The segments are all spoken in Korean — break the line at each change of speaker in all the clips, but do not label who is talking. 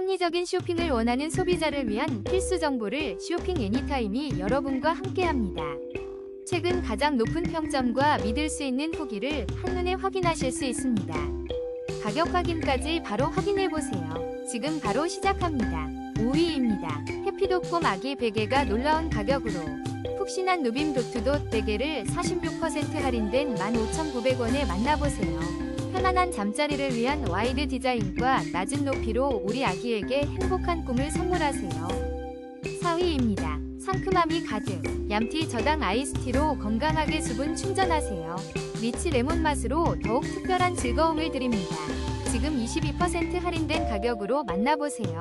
합리적인 쇼핑을 원하는 소비자를 위한 필수 정보를 쇼핑 애니타임이 여러분과 함께합니다. 최근 가장 높은 평점과 믿을 수 있는 후기를 한눈에 확인하실 수 있습니다. 가격 확인까지 바로 확인해 보세요. 지금 바로 시작합니다. 5위입니다. 해피도폼 아기 베개가 놀라운 가격으로 푹신한 누빔 도트도 베개를 46% 할인된 15,900원에 만나보세요. 편안한 잠자리를 위한 와이드 디자인과 낮은 높이로 우리 아기에게 행복한 꿈을 선물하세요. 4위입니다. 상큼함이 가득 얌티 저당 아이스티로 건강하게 수분 충전하세요. 리치 레몬 맛으로 더욱 특별한 즐거움을 드립니다. 지금 22% 할인된 가격으로 만나보세요.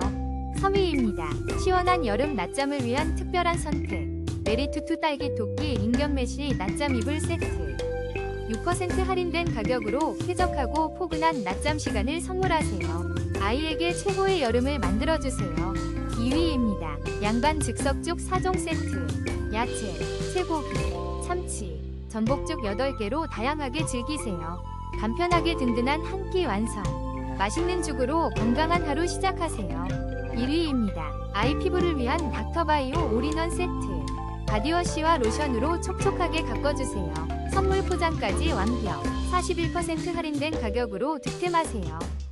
3위입니다. 시원한 여름 낮잠을 위한 특별한 선택. 메리투투 딸기 토끼 인견 메쉬 낮잠 이불 세트. 6% 할인된 가격으로 쾌적하고 포근한 낮잠 시간을 선물하세요. 아이에게 최고의 여름을 만들어주세요. 2위입니다. 양반 즉석죽 4종 세트. 야채, 쇠고기, 참치, 전복죽 8개로 다양하게 즐기세요. 간편하게 든든한 한 끼 완성. 맛있는 죽으로 건강한 하루 시작하세요. 1위입니다. 아이 피부를 위한 닥터바이오 올인원 세트. 바디워시와 로션으로 촉촉하게 가꿔주세요. 선물 포장까지 완벽. 41% 할인된 가격으로 득템하세요.